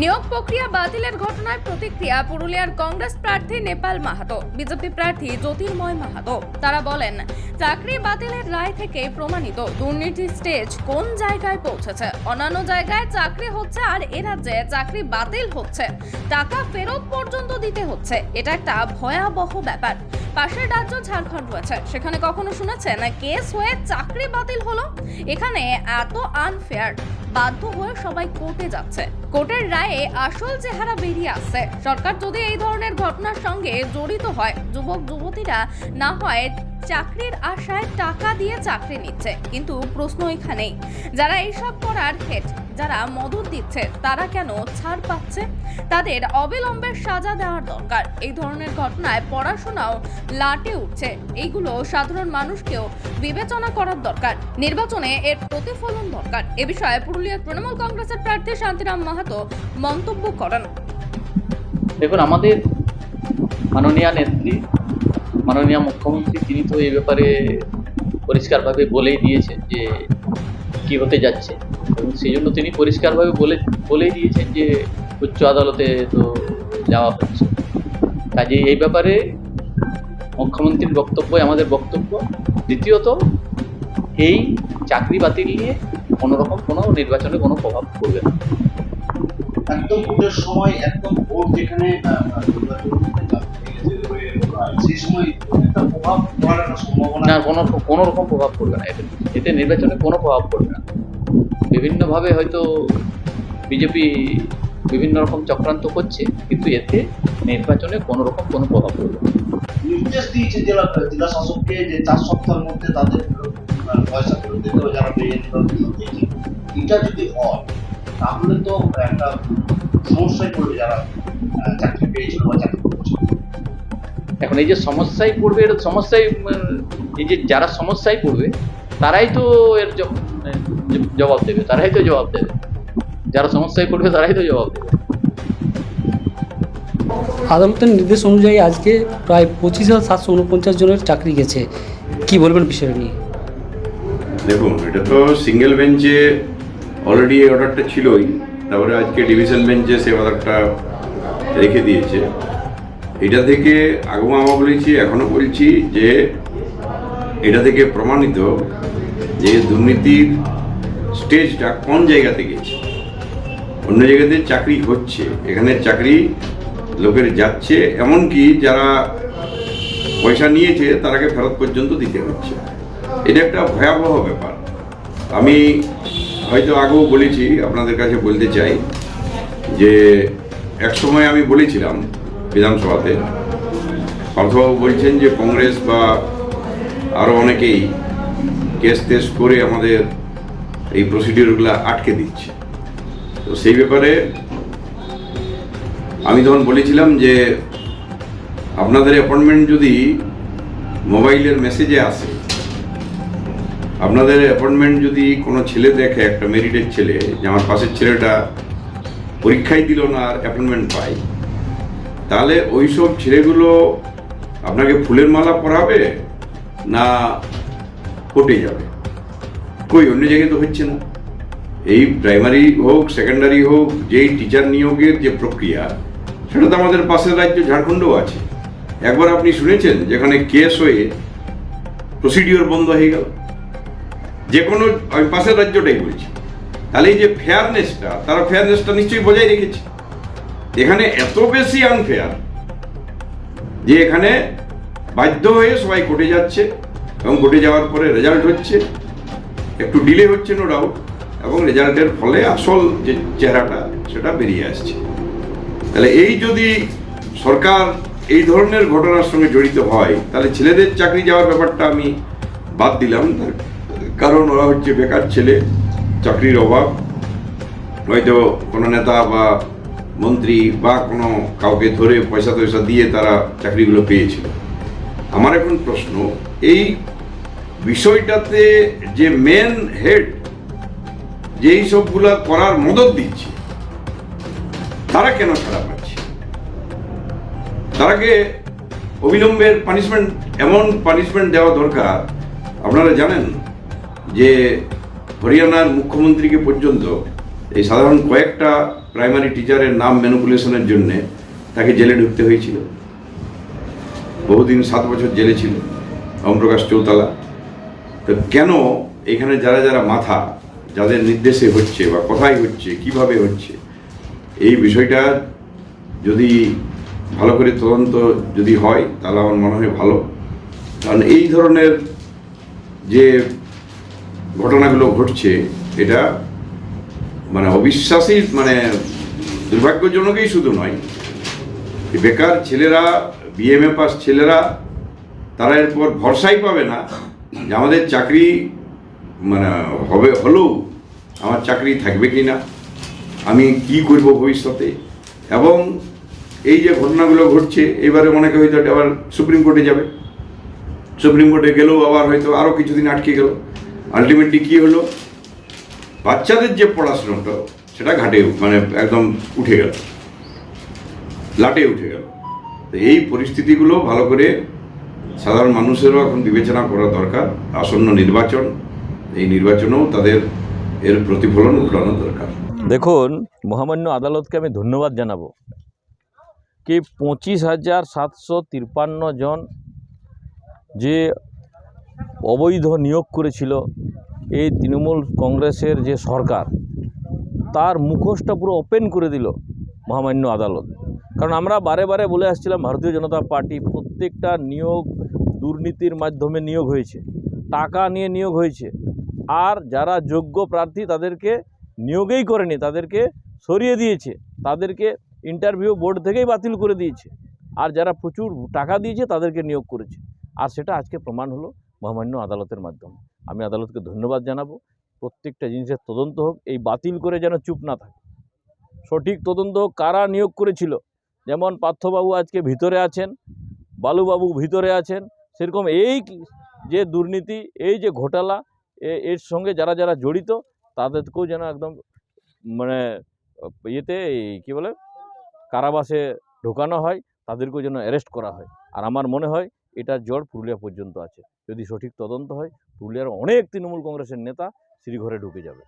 নিয়োগ প্রক্রিয়া বাতিলের ঘটনায় প্রতিক্রিয়া পুরুলিয়ার কংগ্রেস প্রার্থী নেপাল মাহাতো, বিজেপি প্রার্থী জ্যোতির্ময় মাহাতো। তারা বলেন, চাকরি বাতিলের রায় থেকে প্রমাণিত দুর্নীতির স্টেজ কোন জায়গায় পৌঁছেছে? অন্যান্য জায়গায় চাকরি হচ্ছে আর এ রাজ্যে চাকরি বাতিল হচ্ছে। টাকা ফেরত পর্যন্ত দিতে হচ্ছে। এটা একটা ভয়াবহ ব্যাপার। পাশের রাজ্য ঝাড়খণ্ড রয়েছে। সেখানে কখনো শুনেছেন, কেস হয়ে চাকরি বাতিল হলো? এখানে এত আনফেয়ার বাধ্য হয়ে সবাই কোর্টে যাচ্ছে। কোর্টের রায়ে আসল চেহারা বেরিয়ে আসছে। সরকার যদি এই ধরনের ঘটনার সঙ্গে জড়িত হয়, যুবক, যুবতীরা না হয় চাকরির আশায় টাকা দিয়ে চাকরি নিচ্ছে, কিন্তু প্রশ্ন এখানেই। যারা এইসব করার হেড, যারা মদত দিচ্ছে, তারা কেন ছাড় পাচ্ছে? তাদের অবিলম্বে সাজা দেওয়ার দরকার। এই ধরনের ঘটনায় পড়াশোনাও লাটে উঠছে। এইগুলো সাধারণ মানুষকেও বিবেচনা করার দরকার। নির্বাচনে এর প্রতিফলন দরকার। এ বিষয়ে পুরুলিয়ার তৃণমূল কংগ্রেসের প্রার্থী শান্তিরাম মাহাতো মন্তব্য করেন। দেখুন, আমাদের মাননীয় নেত্রী মাননীয় মুখ্যমন্ত্রী, তিনি তো এই ব্যাপারে পরিষ্কারভাবে বলেই দিয়েছেন যে কি হতে যাচ্ছে। এবং সেই জন্য তিনি পরিষ্কারভাবে বলে, বলেই দিয়েছেন যে উচ্চ আদালতে তো যাওয়া হচ্ছে। কাজে এই ব্যাপারে মুখ্যমন্ত্রীর বক্তব্য আমাদের বক্তব্য। দ্বিতীয়ত, এই চাকরি বাতিল নিয়ে কোনোরকম কোনো নির্বাচনে কোনো প্রভাব পড়বে না। একদম ভোটের সময় একদম ভোট যেখানে আহ, আহ, সময় একটা প্রভাব পড়ার সম্ভাবনা না কোনো কোনো রকম প্রভাব পড়বে না। এতে এতে নির্বাচনে কোনো প্রভাব পড়বে না। বিভিন্নভাবে হয়তো বিজেপি বিভিন্ন রকম চক্রান্ত করছে কিন্তু এতে নির্বাচনে কোনো রকম কোনো প্রভাব পড়বে না। নির্দেশ দিয়েছে জেলা জেলা শাসককে যে চার সপ্তাহের মধ্যে তাদের পয়সা ফেরত দিতে হবে যারা এটা যদি হয় তাহলে তো একটা সমস্যায় পড়বে যারা চাকরি পেয়েছিল বা চাকরি এখন এই যে সমস্যায় পড়বে এর সমস্যায় এই যে যারা সমস্যায় পড়বে তারাই তো এর জ- জবাব দেবে তারাই তো জবাব দেবে। যারা সমস্যায় পড়বে তারাই তো জবাব দেবে। আদালতের নির্দেশ অনুযায়ী আজকে প্রায় পঁচিশ হাজার সাতশো উনপঞ্চাশ জনের চাকরি গেছে। কি বলবেন বিষয় নিয়ে? দেখুন এটা তো সিঙ্গেল বেঞ্চে অলরেডি এই অর্ডারটা ছিলই। তারপরে আজকে ডিভিশন বেঞ্চে সে অর্ডারটা রেখে দিয়েছে। এটা থেকে আগম আমা বলেছি এখনও বলছি যে এটা থেকে প্রমাণিত যে দুর্নীতির স্টেজটা কোন জায়গাতে গেছে। অন্য জায়গাতে চাকরি হচ্ছে, এখানে চাকরি লোকের যাচ্ছে, এমনকি যারা পয়সা নিয়েছে তারাকে ফেরত পর্যন্ত দিতে হচ্ছে। এটা একটা ভয়াবহ ব্যাপার। আমি হয়তো আগেও বলেছি, আপনাদের কাছে বলতে চাই যে এক সময় আমি বলেছিলাম বিধানসভাতে। পার্থবাবু বলছেন যে কংগ্রেস বা আরও অনেকেই কেস টেস করে আমাদের এই প্রসিডিওরগুলো আটকে দিচ্ছে। তো সেই ব্যাপারে আমি তখন বলেছিলাম যে আপনাদের অ্যাপয়েন্টমেন্ট যদি মোবাইলের মেসেজে আসে, আপনাদের অ্যাপয়েন্টমেন্ট যদি কোনো ছেলে দেখে, একটা মেরিটের ছেলে, যে আমার পাশের ছেলেটা পরীক্ষাই দিল না আর অ্যাপয়েন্টমেন্ট পাই তাহলে ওই সব ছেলেগুলো আপনাকে ফুলের মালা পরাবে না কোর্টে যাবে? কই, অন্য জায়গায় তো হচ্ছে না। এই প্রাইমারি হোক সেকেন্ডারি হোক, যেই টিচার নিয়োগের যে প্রক্রিয়া, সেটা তো আমাদের পাশের রাজ্য ঝাড়খণ্ডও আছে। একবার আপনি শুনেছেন যেখানে কেস হয়ে প্রসিডিওর বন্ধ হয়ে গেল? যে কোনো, আমি পাশের রাজ্যটাই বলছি। তাহলে এই যে ফেয়ারনেসটা তারা ফেয়ারনেসটা নিশ্চয়ই বজায় রেখেছে। এখানে এত বেশি আনফেয়ার যে এখানে বাধ্য হয়ে সবাই কোর্টে যাচ্ছে এবং কোর্টে যাওয়ার পরে রেজাল্ট হচ্ছে। একটু ডিলে হচ্ছে নো ডাউট এবং রেজাল্টের ফলে আসল যে চেহারাটা, সেটা বেরিয়ে আসছে। তাহলে এই যদি সরকার এই ধরনের ঘটনার সঙ্গে জড়িত হয়, তাহলে ছেলেদের চাকরি যাওয়ার ব্যাপারটা আমি বাদ দিলাম। কারণ ওরা হচ্ছে বেকার ছেলে, চাকরির অভাব। হয়তো কোনো নেতা বা মন্ত্রী বা কোনো কাউকে ধরে পয়সা টয়সা দিয়ে তারা চাকরিগুলো পেয়েছিল। আমার এখন প্রশ্ন, এই বিষয়টাতে যে মেন হেড যেই সবগুলা করার মদত দিচ্ছে, তারা কেন ছাড়া পাচ্ছে? তারাকে অবিলম্বের পানিশমেন্ট এমন পানিশমেন্ট দেওয়া দরকার, আপনারা জানেন যে হরিয়ানার মুখ্যমন্ত্রীকে পর্যন্ত এই সাধারণ কয়েকটা প্রাইমারি টিচারের নাম ম্যানুপুলেশনের জন্যে তাকে জেলে ঢুকতে হয়েছিল। বহুদিন সাত বছর জেলে ছিল ওমপ্রকাশ চৌতালা। তো কেন এখানে যারা যারা মাথা, যাদের নির্দেশে হচ্ছে বা কোথায় হচ্ছে, কীভাবে হচ্ছে, এই বিষয়টা যদি ভালো করে তদন্ত যদি হয়, তাহলে আমার মনে হয় ভালো। কারণ এই ধরনের যে ঘটনাগুলো ঘটছে, এটা মানে অবিশ্বাসী মানে দুর্ভাগ্যজনকই শুধু নয়। বেকার ছেলেরা বিএমএ পাস ছেলেরা, তারা এরপর ভরসাই পাবে না যে আমাদের চাকরি মানে হবে, হলেও আমার চাকরি থাকবে কি না, আমি কি করব ভবিষ্যতে। এবং এই যে ঘটনাগুলো ঘটছে, এবারে অনেকে হয়তো আবার সুপ্রিম কোর্টে যাবে। সুপ্রিম কোর্টে গেলেও আবার হয়তো আরও কিছুদিন আটকে গেল। আলটিমেটলি কী হলো? বাচ্চাদের যে পড়াশোনাটা, সেটা ঘাটে মানে একদম উঠে গেল। লাটে উঠে গেল। তো এই পরিস্থিতিগুলো ভালো করে সাধারণ মানুষেরও এখন বিবেচনা করা দরকার। আসন্ন নির্বাচন, এই নির্বাচনেও তাদের এর প্রতিফলন ঘটানো দরকার। দেখুন, মহামান্য আদালতকে আমি ধন্যবাদ জানাব কি পঁচিশ হাজার সাতশো তিপ্পান্ন জন যে অবৈধ নিয়োগ করেছিল এই তৃণমূল কংগ্রেসের যে সরকার, তার মুখোশটা পুরো ওপেন করে দিল মহামান্য আদালত। কারণ আমরা বারে বারে বলে আসছিলাম, ভারতীয় জনতা পার্টি প্রত্যেকটা নিয়োগ দুর্নীতির মাধ্যমে নিয়োগ হয়েছে, টাকা নিয়ে নিয়োগ হয়েছে। আর যারা যোগ্য প্রার্থী তাদেরকে নিয়োগেই করেনি, তাদেরকে সরিয়ে দিয়েছে, তাদেরকে ইন্টারভিউ বোর্ড থেকেই বাতিল করে দিয়েছে। আর যারা প্রচুর টাকা দিয়েছে তাদেরকে নিয়োগ করেছে। আর সেটা আজকে প্রমাণ হলো মহামান্য আদালতের মাধ্যমে। আমি আদালতকে ধন্যবাদ জানাব। প্রত্যেকটা জিনিসের তদন্ত হোক, এই বাতিল করে যেন চুপ না থাকে। সঠিক তদন্ত কারা নিয়োগ করেছিল? যেমন পার্থবাবু আজকে ভিতরে আছেন, বালুবাবু ভিতরে আছেন, সেরকম এই যে দুর্নীতি, এই যে ঘোটালা এর সঙ্গে যারা যারা জড়িত, তাদেরকেও যেন একদম মানে ইয়েতে কী বলে, কারাবাসে ঢোকানো হয়, তাদেরকেও যেন অ্যারেস্ট করা হয়। আর আমার মনে হয় এটার জ্বর পুরুলিয়া পর্যন্ত আছে। যদি সঠিক তদন্ত হয়, পুরুলিয়ার অনেক তৃণমূল কংগ্রেসের নেতা শ্রীঘরে ঢুকে যাবে।